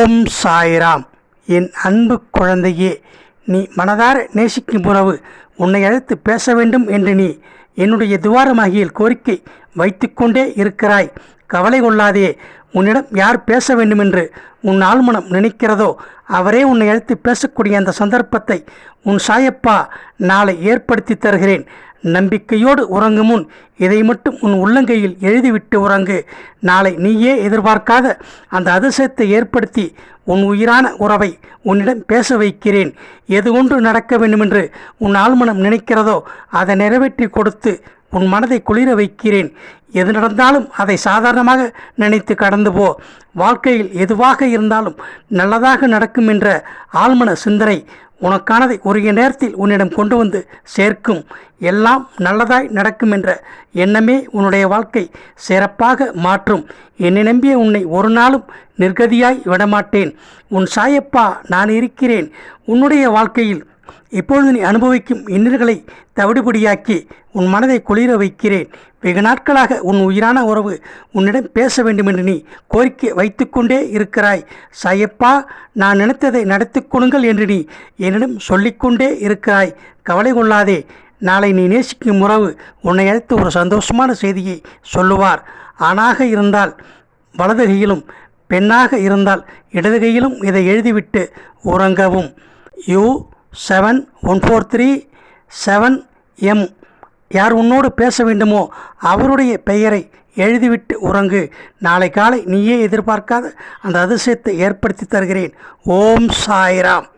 ஓம் சாய்ராம். என் அன்பு குழந்தையே நீ மனதார நேசிக்கும் உறவு உன்னை அழைத்து பேச வேண்டும் என்று நீ என்னுடைய துவாரமாகியில் கோரிக்கை வைத்துக்கொண்டே இருக்கிறாய். கவலை கொள்ளாதே உன்னிடம் யார் பேச வேண்டுமென்று உன் ஆழ்மனம் நினைக்கிறதோ அவரே உன்னை அழைத்து பேசக்கூடிய அந்த சந்தர்ப்பத்தை உன் சாயப்பா நாளை ஏற்படுத்தி தருகிறேன். நம்பிக்கையோடு உறங்கும் முன் இதை மட்டும் உன் உள்ளங்கையில் எழுதிவிட்டு உறங்கு. நாளை நீயே எதிர்பார்க்காத அந்த அதிசயத்தை ஏற்படுத்தி உன் உயிரான உறவை உன்னிடம் பேச வைக்கிறேன். எது ஒன்று நடக்க வேண்டுமென்று உன் ஆழ்மனம் நினைக்கிறதோ அதை நிறைவேற்றி கொடுத்து உன் மனதை குளிர வைக்கிறேன். எது நடந்தாலும் அதை சாதாரணமாக நினைத்து கடந்து போ. வாழ்க்கையில் எதுவாக இருந்தாலும் நல்லதாக நடக்கும் என்ற ஆழ்மன சிந்தனை உனக்கானதை உரிய நேரத்தில் உன்னிடம் கொண்டு வந்து சேர்க்கும். எல்லாம் நல்லதாய் நடக்கும் என்ற எண்ணமே உன்னுடைய வாழ்க்கை சிறப்பாக மாற்றும். என்னை நம்பிய உன்னை ஒரு நாளும் நிர்கதியாய் விடமாட்டேன். உன் சாயப்பா நான் இருக்கிறேன். உன்னுடைய வாழ்க்கையில் இப்பொழுது நீ அனுபவிக்கும் இன்னல்களை தவிடுபடியாக்கி உன் மனதை குளிர வைக்கிறேன். வெகு நாட்களாக உன் உயிரான உறவு உன்னிடம் பேச வேண்டும் என்று நீ கோரிக்கை வைத்துக்கொண்டே இருக்கிறாய். சாயப்பா நான் நினைத்ததை நடத்தி கொடுங்கள் என்று நீ என்னிடம் சொல்லிக்கொண்டே இருக்கிறாய். கவலை கொள்ளாதே. நாளை நீ நேசிக்கும் உறவு உன்னை அழைத்து ஒரு சந்தோஷமான செய்தியை சொல்லுவார். ஆணாக இருந்தால் வலது கையிலும் பெண்ணாக இருந்தால் இடது கையிலும் இதை எழுதிவிட்டு உறங்கவும். U seven one four three seven M யார் உன்னோடு பேச வேண்டுமோ அவருடைய பெயரை எழுதிவிட்டு உறங்கு. நாளை காலை நீயே எதிர்பார்க்காத அந்த அதிசயத்தை ஏற்படுத்தி தருகிறேன். ஓம் சாய்ராம்.